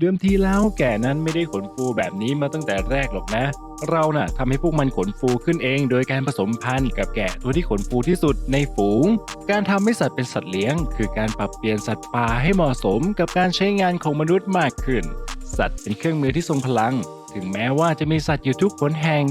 เดิมทีแล้วแก่นั้นไม่ได้ขนฟูแบบนี้มาตั้งแต่แรกหรอกนะ เราน่ะทำให้พวกมันขนฟูขึ้นเอง โดยการผสมพันธุ์กับแกะตัวที่ขนฟูที่สุดในฝูง การทำให้สัตว์เป็นสัตว์เลี้ยง คือการปรับเปลี่ยนสัตว์ป่าให้เหมาะสมกับการใช้งานของมนุษย์มากขึ้น สัตว์เป็นเครื่องมือที่ทรงพลัง ถึงแม้ว่าจะมีสัตว์อยู่ทุกหนแห่ง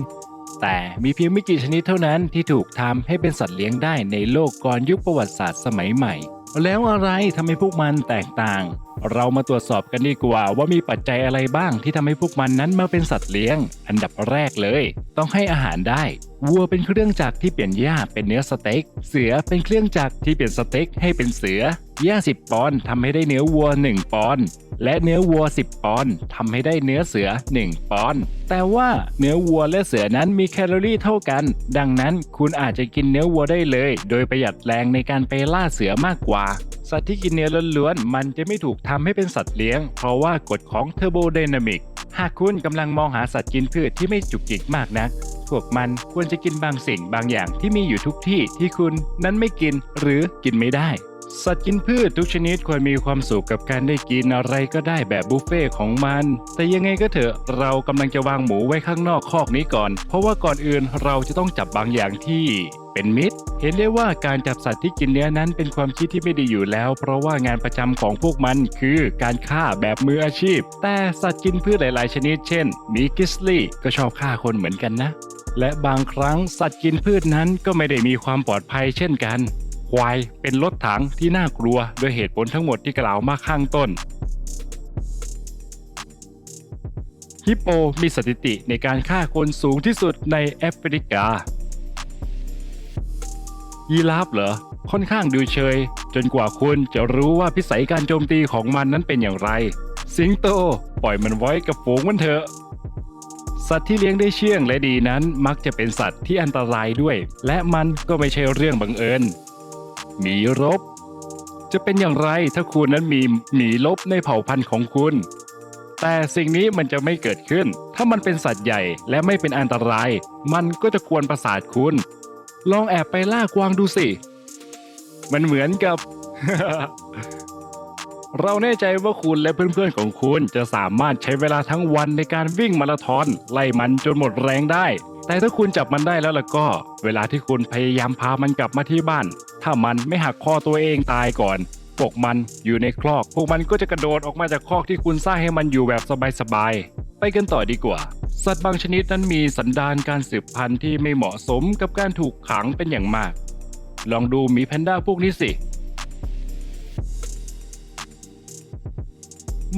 แต่มีเพียงไม่กี่ชนิดเท่านั้นที่ถูกทำให้เป็นสัตว์เลี้ยงได้ในโลกก่อนยุคประวัติศาสตร์สมัยใหม่ แล้วอะไรทำให้พวกมันแตกต่าง เรามาตรวจสอบกันดีกว่าว่ามีปัจจัยอะไรบ้างที่ทำให้พวกมันนั้นมาเป็นสัตว์เลี้ยง อันดับแรกเลย ต้องให้อาหารได้ วัวเป็นเครื่องจักรที่เปลี่ยนหญ้าเป็นเนื้อสเต็ก เสือเป็นเครื่องจักรที่เปลี่ยนสเต็กให้เป็นเสือหญ้า10ปอนด์ทำให้ได้เนื้อวัว 1 ปอนด์และเนื้อวัว 10 ปอนด์ทำให้ได้เนื้อเสือ 1 ปอนด์แต่ว่าเนื้อวัวและเสือนั้นมีแคลอรี่เท่ากัน ดังนั้นคุณอาจจะกินเนื้อวัวได้เลย โดยประหยัดแรงในการไปล่าเสือมากกว่า สัตว์ที่กินเนื้อล้วนๆ มันจะไม่ถูกทำให้เป็นสัตว์เลี้ยง เพราะว่ากฎของเทอร์โบไดนามิก หากคุณกำลังมองหาสัตว์กินพืชที่ไม่จุกจิกมากนัก พวกมันควรจะกินบางสิ่งบางอย่างที่มีอยู่ทุกที่ที่คุณนั้นไม่กินหรือกินไม่ได้ สัตว์กินพืชทุกชนิดควรมีความสุขกับการได้กินอะไรก็ได้แบบบุฟเฟ่ของมัน แต่ยังไงก็เถอะเรากำลังจะวางหมูไว้ข้างนอกคอกนี้ก่อน เพราะว่าก่อนอื่นเราจะต้องจับบางอย่างที่เป็นมิตร เห็นได้ว่าการจับสัตว์ที่กินเนื้อนั้นเป็นความคิดที่ไม่ดีอยู่แล้ว เพราะว่างานประจำของพวกมันคือการฆ่าแบบมืออาชีพ แต่สัตว์กินพืชหลาย ๆ ชนิด เช่นมีกิสลี่ก็ชอบฆ่าคนเหมือนกันนะ และบางครั้งสัตว์กินพืชนั้นก็ไม่ได้มีความปลอดภัยเช่นกัน ควายเป็นรถถังที่น่ากลัวด้วยเหตุผลทั้งหมดที่กล่าวมาข้างต้น ฮิปโปมีสถิติในการฆ่าคนสูงที่สุดในแอฟริกา ยีราฟเหรอ ค่อนข้างดูเชย จนกว่าคุณจะรู้ว่าพิสัยการโจมตีของมันนั้นเป็นอย่างไร สิงโต ปล่อยมันไว้กับฝูงมันเถอะสัตว์ที่เลี้ยงได้เชื่องและดีนั้นมักจะเป็นสัตว์ที่อันตรายด้วย และมันก็ไม่ใช่เรื่องบังเอิญ หมีรบ จะเป็นอย่างไรถ้าคุณนั้นมีหมีลบในเผ่าพันธุ์ของคุณ แต่สิ่งนี้มันจะไม่เกิดขึ้น ถ้ามันเป็นสัตว์ใหญ่และไม่เป็นอันตราย มันก็จะควรประสาทคุณ ลองแอบไปล่ากวางดูสิ มันเหมือนกับ เราแน่ใจว่าคุณและเพื่อนๆของคุณจะสามารถใช้เวลาทั้งวันในการวิ่งมาราธอนไล่มันจนหมดแรงได้ แต่ถ้าคุณจับมันได้แล้วล่ะก็ เวลาที่คุณพยายามพามันกลับมาที่บ้าน ถ้ามันไม่หักคอตัวเองตายก่อนพวกมันอยู่ในคลอก พวกมันก็จะกระโดดออกมาจากคอกที่คุณสร้างให้มันอยู่แบบสบายๆ ไปกันต่อดีกว่า สัตว์บางชนิดนั้นมีสันดานการสืบพันธุ์ที่ไม่เหมาะสมกับการถูกขังเป็นอย่างมาก ลองดูหมีแพนด้าพวกนี้สิ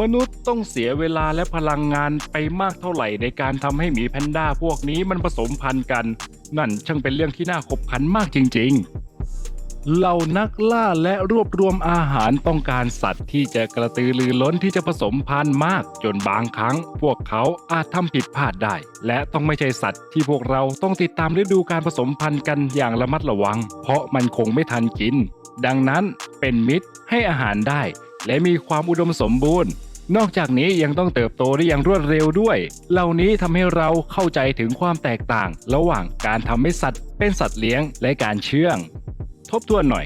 มนุษย์ต้องเสียเวลาและพลังงานไปมากเท่าไหร่ในการทำให้หมีแพนด้าพวกนี้มันผสมพันธุ์กัน นั่นช่างเป็นเรื่องที่น่าขบขันมากจริง ๆ เหล่านักล่าและรวบรวมอาหารต้องการสัตว์ที่จะกระตือรือร้นที่จะผสมพันธุ์มาก จนบางครั้ง พวกเขาอาจทำผิดพลาดได้ และต้องไม่ใช่สัตว์ที่พวกเราต้องติดตามฤดูการผสมพันธุ์กันอย่างระมัดระวัง เพราะมันคงไม่ทันกิน ดังนั้นเป็นมิตรให้อาหารได้ และมีความอุดมสมบูรณ์นอกจากนี้ยังต้องเติบโตได้อย่างรวดเร็วด้วย เหล่านี้ทำให้เราเข้าใจถึงความแตกต่าง ระหว่างการทำให้สัตว์เป็นสัตว์เลี้ยงและการเชื่อง ทบทวนหน่อย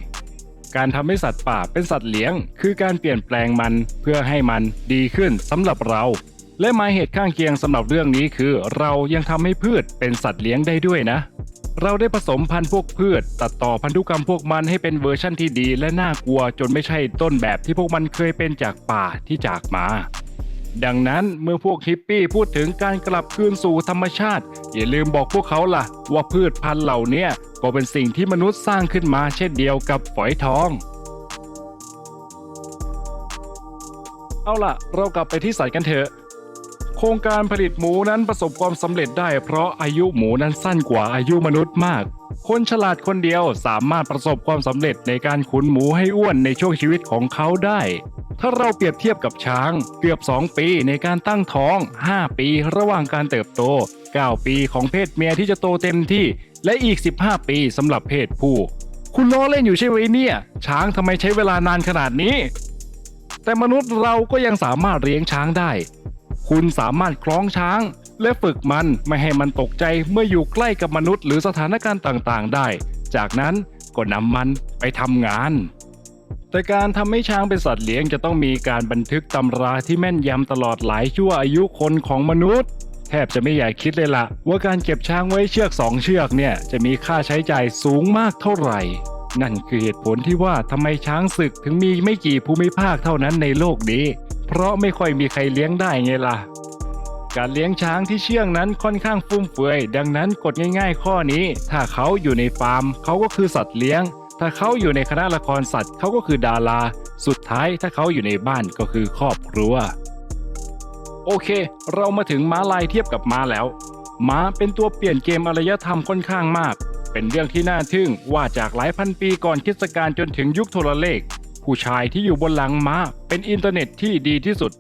การทำให้สัตว์ป่าเป็นสัตว์เลี้ยง คือการเปลี่ยนแปลงมันเพื่อให้มันดีขึ้นสำหรับเรา และหมายเหตุข้างเคียงสำหรับเรื่องนี้คือ เรายังทำให้พืชเป็นสัตว์เลี้ยงได้ด้วยนะ เราได้ผสมพันธุ์พวกพืช ตัดต่อพันธุกรรมพวกมันให้เป็นเวอร์ชั่นที่ดี และน่ากลัวจนไม่ใช่ต้นแบบที่พวกมันเคยเป็นจากป่าที่จากมา ดังนั้นเมื่อพวกฮิปปี้พูดถึงการกลับคืนสู่ธรรมชาติ อย่าลืมบอกพวกเขาล่ะ ว่าพืชพันธุ์เหล่านี้ก็เป็นสิ่งที่มนุษย์สร้างขึ้นมาเช่นเดียวกับฝอยทอง เอาล่ะ เรากลับไปที่สัตว์กันเถอะ โครงการผลิตหมูนั้นประสบความสำเร็จได้เพราะอายุหมูนั้นสั้นกว่าอายุมนุษย์มาก คนฉลาดคนเดียวสามารถประสบความสำเร็จในการขุนหมูให้อ้วนในช่วงชีวิตของเขาได้ ถ้าเราเปรียบเทียบกับช้างเกือบ 2 ปีในการตั้งท้อง 5 ปีระหว่างการเติบโต 9 ปีของเพศเมียที่จะโตเต็มที่ และอีก 15 ปีสำหรับเพศผู้ คุณล้อเล่นอยู่ใช่ไหมเนี่ย ช้างทำไมใช้เวลานานขนาดนี้ แต่มนุษย์เราก็ยังสามารถเลี้ยงช้างได้ คุณสามารถคล้องช้าง และฝึกมันไม่ให้มันตกใจเมื่ออยู่ใกล้กับมนุษย์หรือสถานการณ์ต่างๆ ได้ จากนั้นก็นำมันไปทำงาน แต่การทำให้ช้างเป็นสัตว์เลี้ยงจะต้องมีการบันทึกตำราที่แม่นยำตลอดหลายชั่วอายุคนของมนุษย์ แทบจะไม่อยากคิดเลยล่ะ ว่าการเก็บช้างไว้เชือกสองเชือกเนี่ยจะมีค่าใช้จ่ายสูงมากเท่าไหร่ นั่นคือเหตุผลที่ว่าทำไมช้างศึกถึงมีไม่กี่ภูมิภาคเท่านั้นในโลกนี้ เพราะไม่ค่อยมีใครเลี้ยงได้ไงล่ะการเลี้ยงช้างที่เชื่องนั้นค่อนข้างฟุ่มเฟือย ดังนั้นกฎง่าย ๆ ข้อนี้ ถ้าเขาอยู่ในฟาร์ม เขาก็คือสัตว์เลี้ยง ถ้าเขาอยู่ในคณะละครสัตว์เขาก็คือดารา สุดท้ายถ้าเขาอยู่ในบ้านก็คือครอบครัว โอเค เรามาถึงม้าลายเทียบกับม้าแล้ว ม้าเป็นตัวเปลี่ยนเกมอารยธรรมค่อนข้างมาก เป็นเรื่องที่น่าทึ่งว่าจากหลายพันปีก่อนคริสตกาลจนถึงยุคโทรเลข ผู้ชายที่อยู่บนหลังม้าเป็นอินเทอร์เน็ตที่ดีที่สุด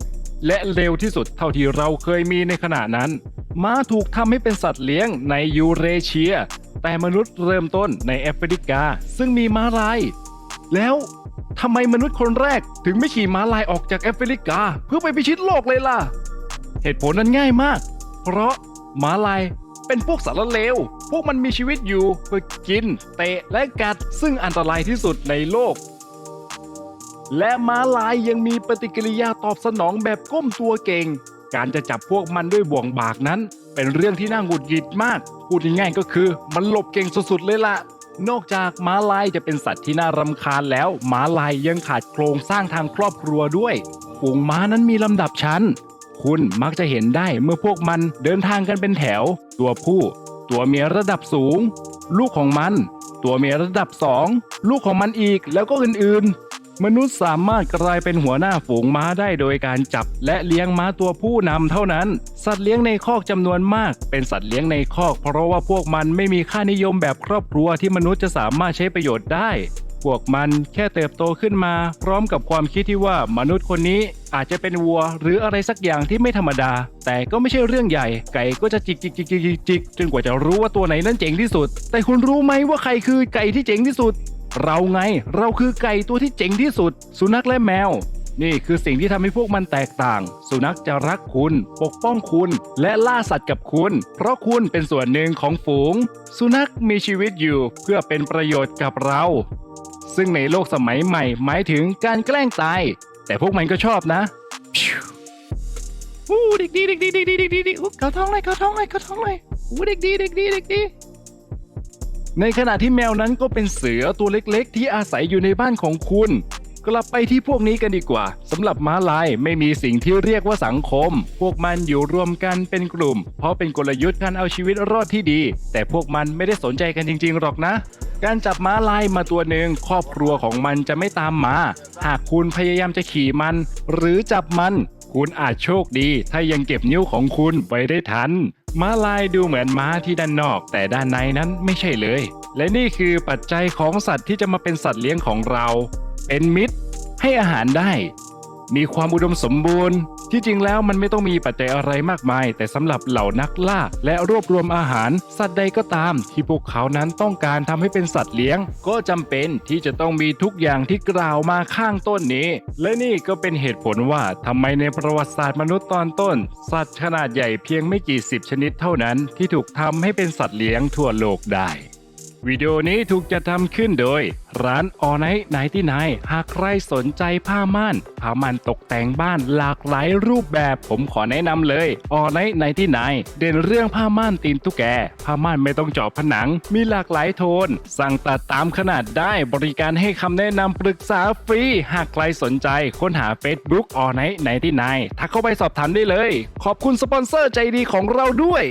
และเร็วที่สุดเท่าที่เราเคยมีในขณะนั้น ม้าถูกทำให้เป็นสัตว์เลี้ยงในยูเรเชีย แต่มนุษย์เริ่มต้นในแอฟริกา ซึ่งมีม้าลาย แล้วทำไมมนุษย์คนแรกถึงไม่ขี่ม้าลายออกจากแอฟริกา เพื่อไปพิชิตโลกเลยล่ะ เหตุผลนั้นง่ายมาก เพราะม้าลายเป็นพวกสารเลว พวกมันมีชีวิตอยู่เพื่อกิน เตะและกัด ซึ่งอันตรายที่สุดในโลก และม้าลายยังมีปฏิกิริยาตอบสนองแบบก้มตัวเก่ง การจะจับพวกมันด้วยบ่วงบากนั้น เป็นเรื่องที่น่าหงุดหงิดมาก พูดง่ายๆก็คือ มันหลบเก่งสุดๆเลยล่ะ นอกจากม้าลายจะเป็นสัตว์ที่น่ารำคาญแล้ว ม้าลายยังขาดโครงสร้างทางครอบครัวด้วยฝูงม้านั้นมีลำดับชั้น คุณมักจะเห็นได้เมื่อพวกมันเดินทางกันเป็นแถว ตัวผู้ ตัวเมียระดับสูง ลูกของมัน ตัวเมียระดับสองลูกของมันอีกแล้วก็อื่นๆ มนุษย์สามารถกลายเป็นหัวหน้าฝูงม้าได้โดยการจับ และเลี้ยงม้าตัวผู้นำเท่านั้น สัตว์เลี้ยงในคอกจำนวนมาก เป็นสัตว์เลี้ยงในคอก เพราะว่าพวกมันไม่มีค่านิยมแบบครอบครัวที่มนุษย์จะสามารถใช้ประโยชน์ได้ พวกมันแค่เติบโตขึ้นมา พร้อมกับความคิดที่ว่ามนุษย์คนนี้อาจจะเป็นวัว หรืออะไรสักอย่างที่ไม่ธรรมดา แต่ก็ไม่ใช่เรื่องใหญ่ ไก่ก็จะจิกจิกจิกจิกจิกจิกจนกว่าจะรู้ว่าตัวไหนนั้นเจ๋งที่สุด แต่คุณรู้ไหมว่าใครคือไก่ที่เจ๋งที่สุด เราไง เราคือไก่ตัวที่เจ๋งที่สุด สุนัขและแมว นี่คือสิ่งที่ทำให้พวกมันแตกต่าง สุนัขจะรักคุณ ปกป้องคุณ และล่าสัตว์กับคุณ เพราะคุณเป็นส่วนหนึ่งของฝูง สุนัขมีชีวิตอยู่เพื่อเป็นประโยชน์กับเรา ซึ่งในโลกสมัยใหม่ หมายถึงการแกล้งตาย แต่พวกมันก็ชอบนะพิวอู้เด็กดีเด็กดีเด็กดีเด็กดีเด็กเกาท้องเลยเกาท้องเลยเกาท้องเลยอู้เด็กดีเด็กดีเด็กดี ในขณะที่แมวนั้นก็เป็นเสือตัวเล็กๆ ที่อาศัยอยู่ในบ้านของคุณ กลับไปที่พวกนี้กันดีกว่าสำหรับม้าลายไม่มีสิ่งที่เรียกว่าสังคม พวกมันอยู่รวมกันเป็นกลุ่ม เพราะเป็นกลยุทธ์การเอาชีวิตรอดที่ดี แต่พวกมันไม่ได้สนใจกันจริงๆหรอกนะ การจับม้าลายมาตัวหนึ่งครอบครัวของมันจะไม่ตามมา หากคุณพยายามจะขี่มัน หรือจับมัน คุณอาจโชคดี ถ้ายังเก็บนิ้วของคุณไว้ได้ทัน ม้าลายดูเหมือนม้าที่ด้านนอก แต่ด้านในนั้นไม่ใช่เลย และนี่คือปัจจัยของสัตว์ที่จะมาเป็นสัตว์เลี้ยงของเรา เป็นมิตร ให้อาหารได้ มีความอุดมสมบูรณ์ ที่จริงแล้วมันไม่ต้องมีปัจจัยอะไรมากมาย แต่สำหรับเหล่านักล่า และรวบรวมอาหาร สัตว์ใดก็ตาม ที่พวกเขานั้นต้องการทำให้เป็นสัตว์เลี้ยง ก็จำเป็นที่จะต้องมีทุกอย่างที่กล่าวมาข้างต้นนี้ และนี่ก็เป็นเหตุผลว่าทำไมในประวัติศาสตร์มนุษย์ตอนต้น สัตว์ขนาดใหญ่เพียงไม่กี่สิบชนิดเท่านั้น ที่ถูกทำให้เป็นสัตว์เลี้ยงทั่วโลกได้ วิดีโอนี้ถูกจัดทำขึ้นโดย ร้านออไนท์ไนที่ไนหากใครสนใจผ้าม่านผ้าม่านตกแต่งบ้านหลากหลายรูปแบบผมขอแนะนำเลยออไนท์ไนที่ไนเด่นเรื่องผ้าม่านตีนตุ๊กแก ผ้าม่านไม่ต้องเจาะผนัง มีหลากหลายโทน สั่งตัดตามขนาดได้บริการให้คำแนะนำปรึกษาฟรี หากใครสนใจค้นหา Facebook ออไนท์ไนที่ไนทักเข้าไปสอบถามได้เลย ขอบคุณสปอนเซอร์ใจดีของเราด้วย